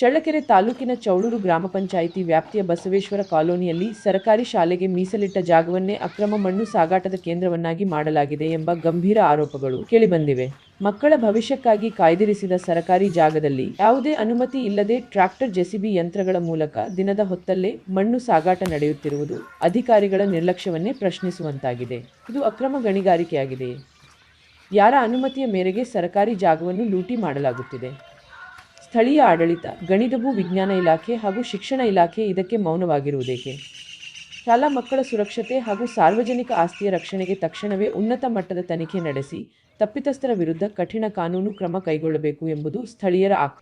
ಚಳ್ಳಕೆರೆ ತಾಲೂಕಿನ ಚೌಳೂರು ಗ್ರಾಮ ಪಂಚಾಯಿತಿ ವ್ಯಾಪ್ತಿಯ ಬಸವೇಶ್ವರ ಕಾಲೋನಿಯಲ್ಲಿ ಸರ್ಕಾರಿ ಶಾಲೆಗೆ ಮೀಸಲಿಟ್ಟ ಜಾಗವನ್ನೇ ಅಕ್ರಮ ಮಣ್ಣು ಸಾಗಾಟದ ಕೇಂದ್ರವನ್ನಾಗಿ ಮಾಡಲಾಗಿದೆ ಎಂಬ ಗಂಭೀರ ಆರೋಪಗಳು ಕೇಳಿಬಂದಿವೆ. ಮಕ್ಕಳ ಭವಿಷ್ಯಕ್ಕಾಗಿ ಕಾಯ್ದಿರಿಸಿದ ಸರಕಾರಿ ಜಾಗದಲ್ಲಿ ಯಾವುದೇ ಅನುಮತಿ ಇಲ್ಲದೆ ಟ್ರಾಕ್ಟರ್ ಜೆಸಿಬಿ ಯಂತ್ರಗಳ ಮೂಲಕ ದಿನದ ಹೊತ್ತಲ್ಲೇ ಮಣ್ಣು ಸಾಗಾಟ ನಡೆಯುತ್ತಿರುವುದು ಅಧಿಕಾರಿಗಳ ನಿರ್ಲಕ್ಷ್ಯವನ್ನೇ ಪ್ರಶ್ನಿಸುವಂತಾಗಿದೆ. ಇದು ಅಕ್ರಮ ಗಣಿಗಾರಿಕೆಯಾಗಿದೆಯೇ ಯಾರ ಅನುಮತಿಯ ಮೇರೆಗೆ ಸರಕಾರಿ ಜಾಗವನ್ನು ಲೂಟಿ ಮಾಡಲಾಗುತ್ತಿದೆ. ಸ್ಥಳೀಯ ಆಡಳಿತ ಗಣಿತಭೂ ವಿಜ್ಞಾನ ಇಲಾಖೆ ಹಾಗೂ ಶಿಕ್ಷಣ ಇಲಾಖೆ ಇದಕ್ಕೆ ಮೌನವಾಗಿರುವುದೇಕೆ? ಶಾಲಾ ಮಕ್ಕಳ ಸುರಕ್ಷತೆ ಹಾಗೂ ಸಾರ್ವಜನಿಕ ಆಸ್ತಿಯ ರಕ್ಷಣೆಗೆ ತಕ್ಷಣವೇ ಉನ್ನತ ಮಟ್ಟದ ತನಿಖೆ ನಡೆಸಿ, ತಪ್ಪಿತಸ್ಥರ ವಿರುದ್ಧ ಕಠಿಣ ಕಾನೂನು ಕ್ರಮ ಕೈಗೊಳ್ಳಬೇಕು ಎಂಬುದು ಸ್ಥಳೀಯರ ಆಕ್